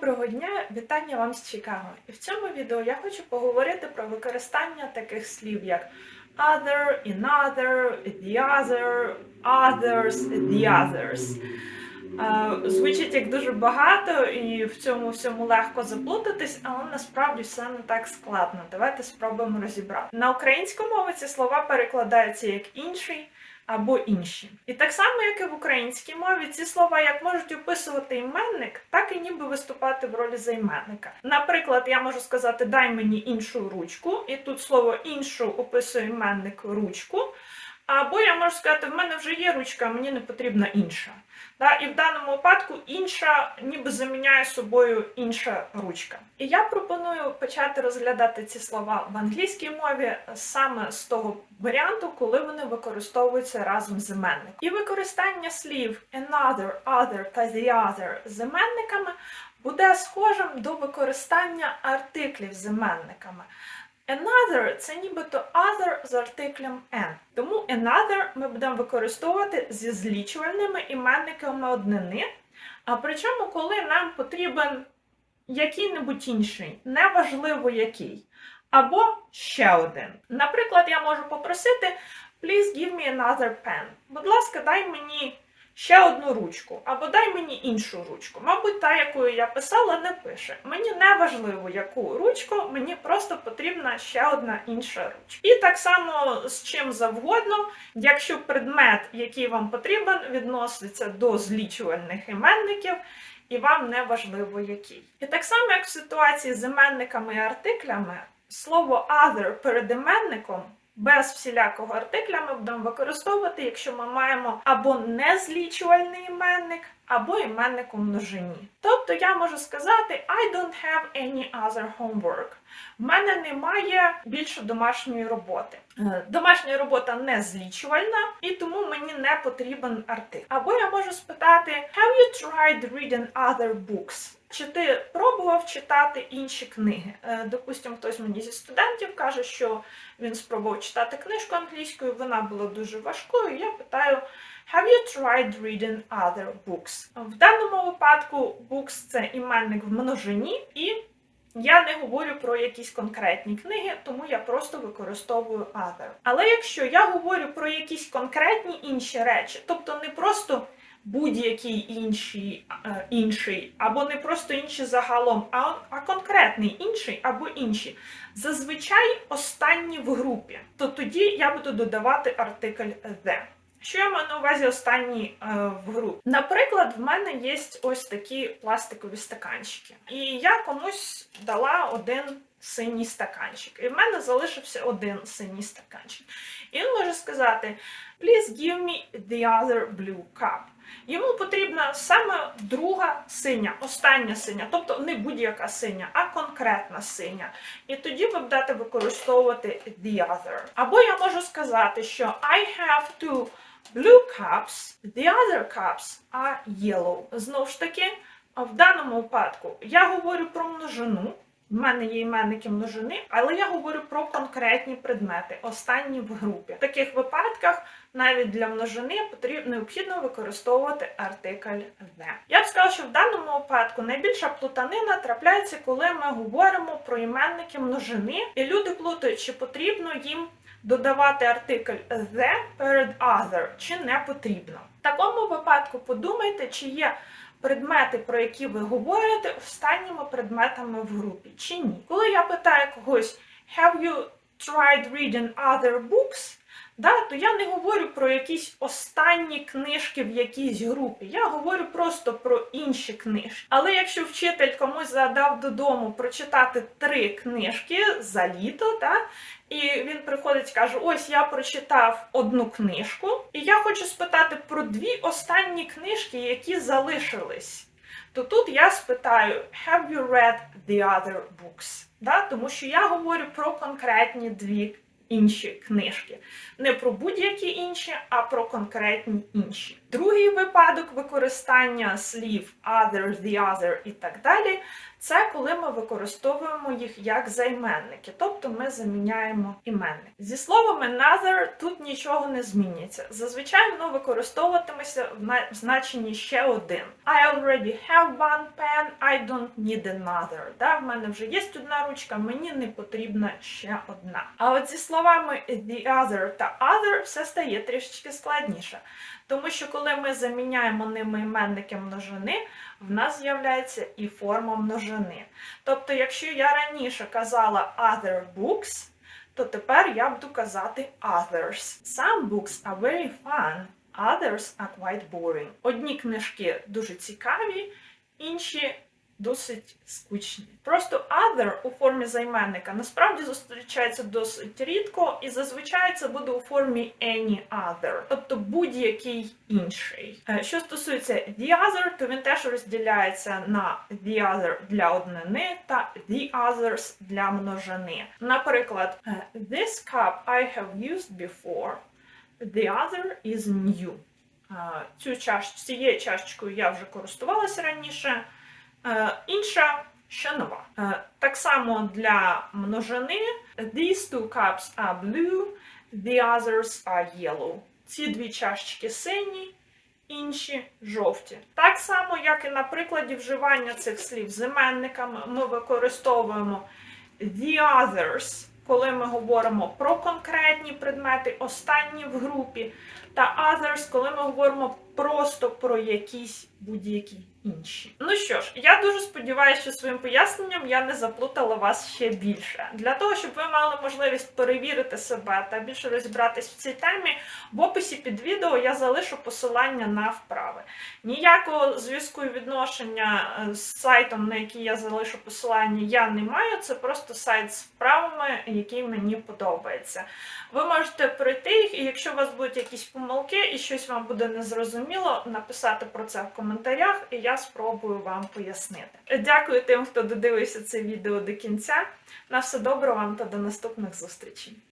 Доброго дня, вітання вам з Чикаго. І в цьому відео я хочу поговорити про використання таких слів як other, another, the other, others, the others. Е, Звучить як дуже багато, і в цьому всьому легко заплутатись, але насправді все не так складно. Давайте спробуємо розібрати. На українську мову ці слова перекладаються як інший або інші. І так само, як і в українській мові, ці слова як можуть описувати іменник, так і ніби виступати в ролі займенника. Наприклад, я можу сказати дай мені іншу ручку, і тут слово іншу описує іменник ручку. Або я можу сказати, в мене вже є ручка, мені не потрібна інша. І в даному випадку інша ніби заміняє собою інша ручка. І я пропоную почати розглядати ці слова в англійській мові саме з того варіанту, коли вони використовуються разом з іменником. І використання слів another, other та the other з іменниками буде схожим до використання артиклів з іменниками. Another це нібито other з артиклем n. Тому another ми будемо використовувати зі злічувальними іменниками однини. А причому, коли нам потрібен який-небудь інший, неважливо який, або ще один. Наприклад, я можу попросити Please give me another pen. Будь ласка, дай мені ще одну ручку, або дай мені іншу ручку. Мабуть, та, якою я писала, не пише. Мені не важливо, яку ручку, мені просто потрібна ще одна інша ручка. І так само з чим завгодно, якщо предмет, який вам потрібен, відноситься до злічувальних іменників. І вам не важливо який. І так само, як в ситуації з іменниками і артиклями, слово other перед іменником без всілякого артикля ми будемо використовувати, якщо ми маємо або незлічувальний іменник, або іменник множині. Тобто я можу сказати I don't have any other homework. В мене немає більше домашньої роботи. Е, Домашня робота не злічувальна, і тому мені не потрібен артикль. Або я можу спитати Have you tried reading other books? Чи ти пробував читати інші книги? Е, Допустимо, хтось мені зі студентів каже, що він спробував читати книжку англійською, вона була дуже важкою. Я питаю. Have you tried reading other books? В даному випадку books – це іменник в множині, і я не говорю про якісь конкретні книги, тому я просто використовую other. Але якщо я говорю про якісь конкретні інші речі, тобто не просто будь-який інший, е, інший, або не просто інший загалом, а, а конкретний інший або інші, зазвичай останні в групі, то тоді я буду додавати артикль the. Що я маю на увазі останні е, в групі? Наприклад, в мене є ось такі пластикові стаканчики. І я комусь дала один синій стаканчик. І в мене залишився один синій стаканчик. І він може сказати: Please give me the other blue cup. Йому потрібна саме друга синя, остання синя, тобто не будь-яка синя, а конкретна синя. І тоді ви будете використовувати the other. Або я можу сказати, що I have two blue cups, the other cups are yellow. Знову ж таки, в даному випадку я говорю про множину. В мене є іменники множини, але я говорю про конкретні предмети, останні в групі. В таких випадках навіть для множини потрібно необхідно використовувати артикль the. Я б сказала, що в даному випадку найбільша плутанина трапляється, коли ми говоримо про іменники множини, і люди плутають, чи потрібно їм додавати артикль the перед other, чи не потрібно. В такому випадку подумайте, чи є предмети, про які ви говорите, останніми предметами в групі, чи ні. Коли я питаю когось Have you tried reading other books? Да, то я не говорю про якісь останні книжки в якійсь групі. Я говорю просто про інші книжки. Але якщо вчитель комусь задав додому прочитати три книжки за літо, да, і він приходить каже: Ось я прочитав одну книжку, і я хочу спитати про дві останні книжки, які залишились. То тут я спитаю Have you read the other books? Да? Тому що я говорю про конкретні дві інші книжки. Не про будь-які інші, а про конкретні інші. Другий випадок використання слів other, the other і так далі. Це коли ми використовуємо їх як займенники, тобто ми заміняємо іменник. Зі словом another тут нічого не зміниться. Зазвичай воно використовуватиметься в значенні ще один. I already have one pen, I don't need another. Да, в мене вже є одна ручка, мені не потрібна ще одна. А от зі словами the other та other все стає трішечки складніше. Тому що коли ми заміняємо ними іменники множини, в нас з'являється і форма множини. Тобто, якщо я раніше казала other books, то тепер я буду казати others. Some books are very fun, others are quite boring. Одні книжки дуже цікаві, інші досить скучні. Просто other у формі займенника насправді зустрічається досить рідко, і зазвичай це буде у формі any other, тобто будь-який інший. Е, Що стосується the other, то він теж розділяється на the other для однини та the others для множини. Наприклад, е, this cup I have used before, the other is new. Е, Цю чаш... Цією чашечкою я вже користувалася раніше. Е, Інша ще нова. Е, Так само для множини these two cups are blue, the others are yellow. Ці дві чашечки сині, інші жовті. Так само, як і на прикладі вживання цих слів з іменниками, ми використовуємо the others, коли ми говоримо про конкретні предмети, останні в групі, та others, коли ми говоримо просто про якісь будь-які інші. Ну що ж, я дуже сподіваюся, що своїм поясненням я не заплутала вас ще більше. Для того, щоб ви мали можливість перевірити себе та більше розібратись в цій темі, в описі під відео я залишу посилання на вправи. Ніякого зв'язку і відношення е, з сайтом, на який я залишу посилання, я не маю. Це просто сайт з вправами, який мені подобається. Ви можете пройти їх, і якщо у вас будуть якісь помилки і щось вам буде незрозуміло, написати про це в коментарях, і я спробую вам пояснити. Дякую тим, хто додивився це відео до кінця. На все добре вам та до наступних зустрічей.